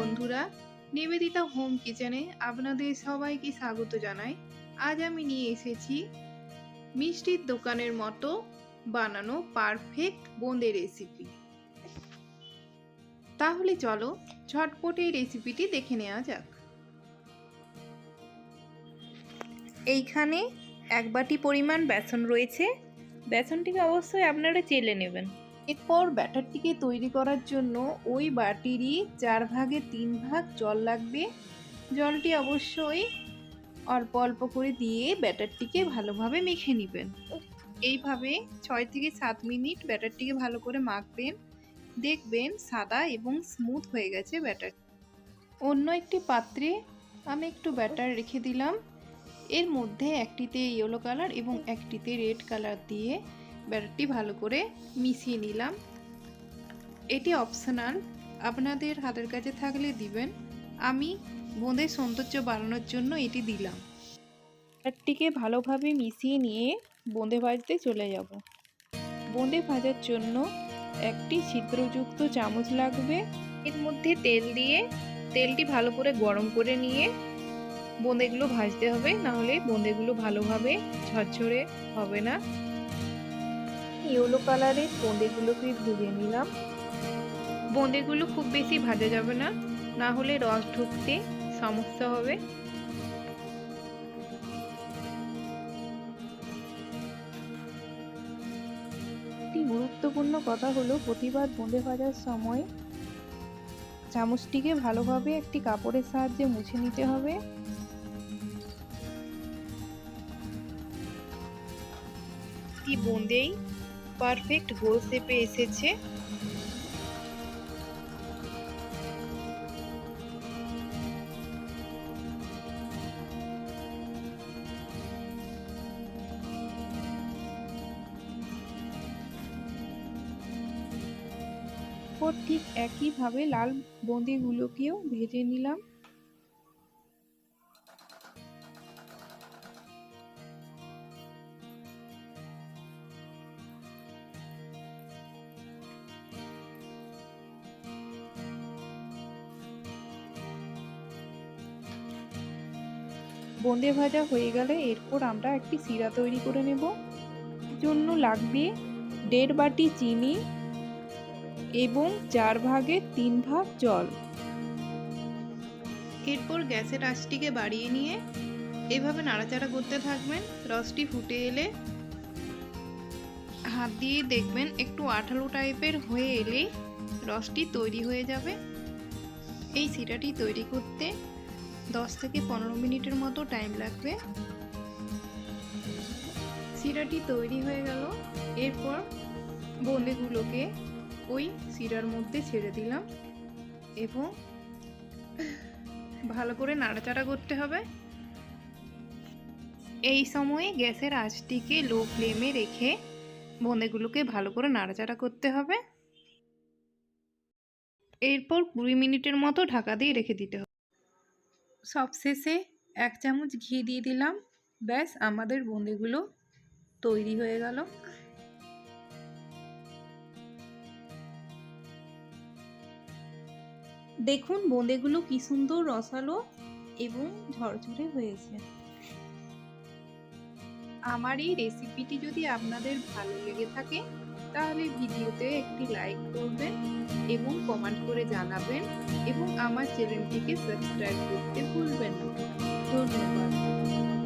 বন্ধুরা, নিবেদিতা হোম কিচেনে আপনাদের সবাইকে স্বাগত জানাই। আজ আমি নিয়ে এসেছি মিষ্টির দোকানের মতো বানানো পারফেক্ট বোঁদে রেসিপি তাহলে চলো, ঝটপট এই রেসিপিটি দেখে নেওয়া যাক। এইখানে এক বাটি পরিমাণ বেসন রয়েছে। বেসনটিকে অবশ্যই আপনারা চেলে নেবেন। এরপর ব্যাটারটিকে তৈরি করার জন্য ওই বাটিরই চার ভাগে তিন ভাগ জল লাগবে। জলটি অবশ্যই অল্প অল্প করে দিয়ে ব্যাটারটিকে ভালোভাবে মেখে নেবেন। এইভাবে ছয় থেকে সাত মিনিট ব্যাটারটিকে ভালো করে মাখবেন। দেখবেন সাদা এবং স্মুথ হয়ে গেছে ব্যাটার। অন্য একটি পাত্রে আমি একটু ব্যাটার রেখে দিলাম। এর মধ্যে একটিতে ইয়েলো কালার এবং একটিতে রেড কালার দিয়ে ব্যাটারটি ভালো করে মিশিয়ে নিলাম। এটি অপশনাল আপনাদের হাতের কাছে থাকলে দিবেন। আমি বোঁদের সৌন্দর্য বাড়ানোর জন্য এটি দিলাম। ব্যাটারটিকে ভালোভাবে মিশিয়ে নিয়ে বোঁদে ভাজতে চলে যাব। বোঁদে ভাজার জন্য একটি ছিদ্রযুক্ত চামচ লাগবে। এর মধ্যে তেল দিয়ে তেলটি ভালো করে গরম করে নিয়ে বোঁদেগুলো ভাজতে হবে। নাহলে বোঁদেগুলো ভালোভাবে ঝরঝরে হবে না। ইয়েলো কালারের বোঁদেগুলোকে ভেজে নিলাম? বোঁদেগুলো খুব বেশি ভাজা যাবে না না হলে রস ঢুকতে সমস্যা হবে। একটি গুরুত্বপূর্ণ কথা হলো প্রতিবার বোঁদে ভাজার সময় চামচটিকে ভালোভাবে একটি কাপড়ের সাহায্যে মুছে নিতে হবে। কি বোঁদেই পারফেক্ট গোল শেপে এসেছে। ঠিক একইভাবে লাল বোঁদেগুলোকেও ভেজে নিলাম। বোঁদে ভাজা হয়ে গেলে এরপর আমরা একটি সিরা তৈরি করে নেব। জন্য লাগবে দেড় বাটি চিনি এবং চার ভাগের তিন ভাগ জল। এরপর গ্যাসের আঁচটিকে বাড়িয়ে নিয়ে এভাবে নাড়াচাড়া করতে থাকবেন। রসটি ফুটে এলে হাত দিয়ে দেখবেন একটু আঠালো টাইপের হয়ে এলেই রসটি তৈরি হয়ে যাবে। এই সিরাটি তৈরি করতে দশ থেকে পনেরো মিনিটের মতো টাইম লাগবে। সিরাটি তৈরি হয়ে গেল। এরপর বোঁদেগুলোকে ওই সিরার মধ্যে ছেড়ে দিলাম এবং ভালো করে নাড়াচাড়া করতে হবে। এই সময়ে গ্যাসের আঁচটিকে লো ফ্লেমে রেখে বোঁদেগুলোকে ভালো করে নাড়াচাড়া করতে হবে। এরপর কুড়ি মিনিটের মতো ঢাকা দিয়ে রেখে দিতে হবে। সবশেষে এক চামচ ঘি দিয়ে দিলাম। ব্যাস, আমাদের বোঁদেগুলো তৈরি হয়ে গেল। দেখুন বোঁদেগুলো কি সুন্দর রসালো এবং ঝরঝরে হয়েছে। আমার এই রেসিপিটি যদি আপনাদের ভালো লেগে থাকে তাহলে ভিডিওতে একটি লাইক করবেন এবং কমেন্ট করে জানাবেন এবং আমার চ্যানেলটিকে সাবস্ক্রাইব করতে ভুলবেন না। ধন্যবাদ।